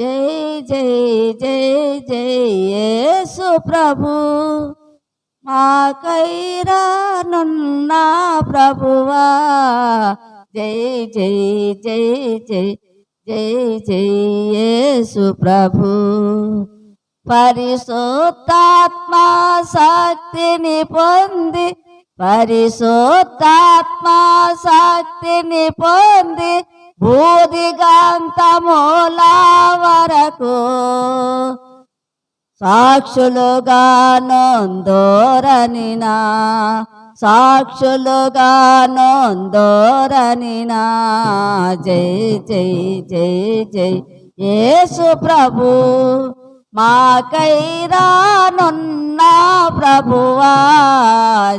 జై జై జై జై ప్రభు. మా కైరానున్న ప్రభువా. జై జై జై జై జై జై యేసు ప్రభు. పరిశుద్ధాత్మ శక్తిని పొంది పరిశుద్ధాత్మ శక్తిని పొంది బూదిగంతముల వరకు సాక్షులుగా నొందోరనినా సాక్షులుగా నొందోరనినా జై జై జై జై. యేసు ప్రభు మాకైరానున్న ప్రభువా.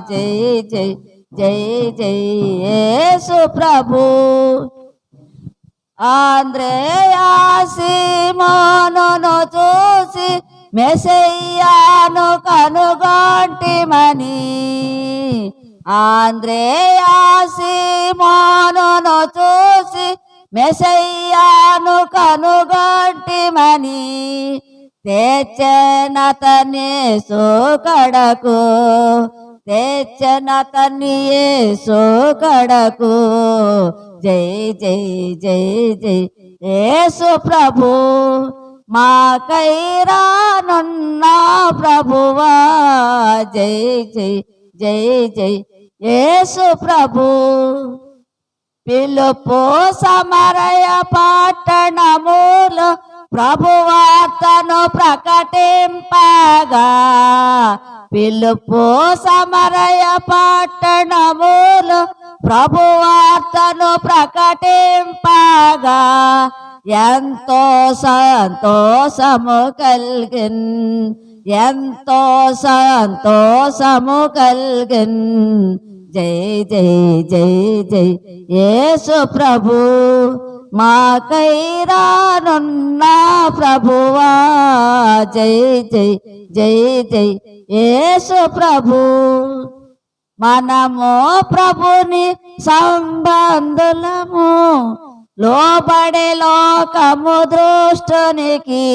జై జై జై జై. యేసు ప్రభు. ఆంధ్రేయాసిమోను చూసి మెసయ్యాను కనుగొంటిమని ఆంధ్రేయాసిమోను చూసి మెసయ్యాను కనుగొంటిమని తెచ్చనతని సోకడకు తెచ్చనతని సోకడకు జై జై జై జై. యేసు ప్రభు మా కైరానున్న ప్రభువా. జై జై జై జై. యేసు ప్రభు పిలుపు సమరయ పట్టణములు ప్రభువార్తను ప్రకటింపగా పిలుపు సమరయ పట్టణములు ప్రభువార్తను ప్రకటింపగా ఎంతో సంతోషము కలిగిన్ ఎంతో సంతోషము కలిగిన్. జై జై జై జై యేసు ప్రభు. మా కైరానున్న ప్రభువా జై జై జై జై. యేసు ప్రభు మనము ప్రభుని సంబంధులము. లోబడే లోకము దృష్టునికి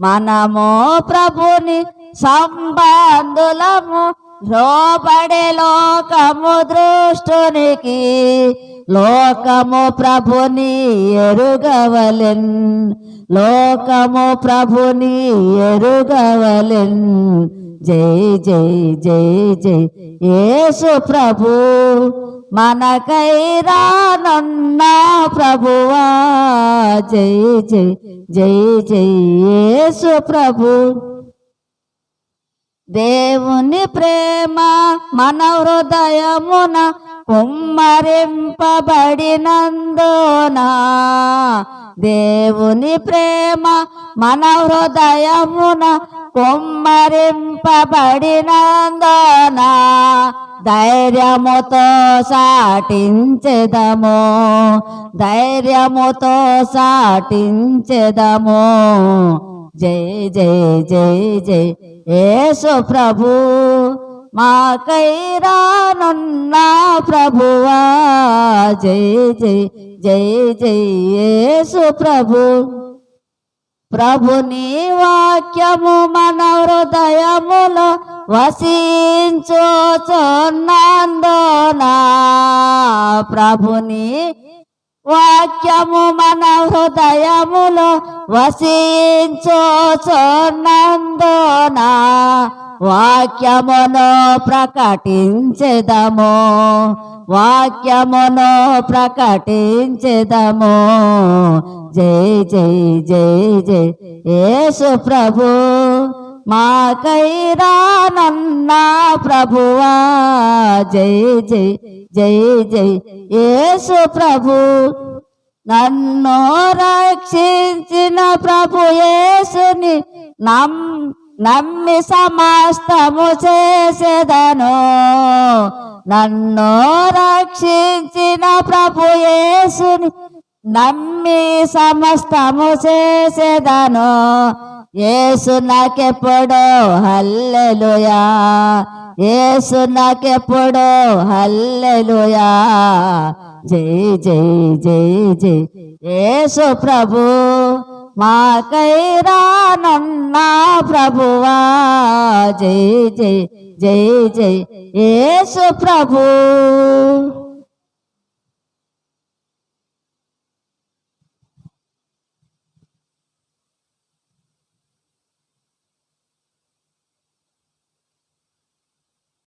మనము ప్రభుని సంబంధులము. లోబడే లోకము దృష్టునికి లోకము ప్రభుని ఎరుగవలెన్. లోకము ప్రభుని ఎరుగవలెన్. జై జై జై జై. యేసు ప్రభు మనకైరానున్న ప్రభువా. జై జై జై జై. యేసు ప్రభు దేవుని ప్రేమ మన హృదయమున కుమ్మరింపబడినందున. దేవుని ప్రేమ మన హృదయమున కుమ్మరింపబడినందున. ధైర్యముతో సాటించెదము ధైర్యముతో సాటించెదము. జై జై జై జై. యేసు ప్రభు మా కైరానున్న ప్రభువా. జై జై జై జై యేసు ప్రభు. ప్రభుని వాక్యము మన హృదయములో వసించుచున్నందున ప్రభుని వాక్యము మన హృదయములో వసించుచున్నందున వాక్యమును ప్రకటించెదము. వాక్యమును ప్రకటించెదము. జై జై జై జై. యేసు ప్రభు. మా కైరానన్న ప్రభువా జై జై జై జై. యేసు ప్రభు నన్ను రక్షించిన ప్రభు యేసుని నమ్ నమ్మి సమస్తము చేసేదను. నన్ను రక్షించిన ప్రభు యేసుని నమ్మి సమస్తము చేసేదను. యేసు నాకెప్పుడు హల్లెలుయా. యేసు నాకెప్పుడు హల్లెలుయా. జై జై జై జై. యేసు ప్రభు మాకై రానున్నా ప్రభువా. జై జై జై జై. యేసు ప్రభు.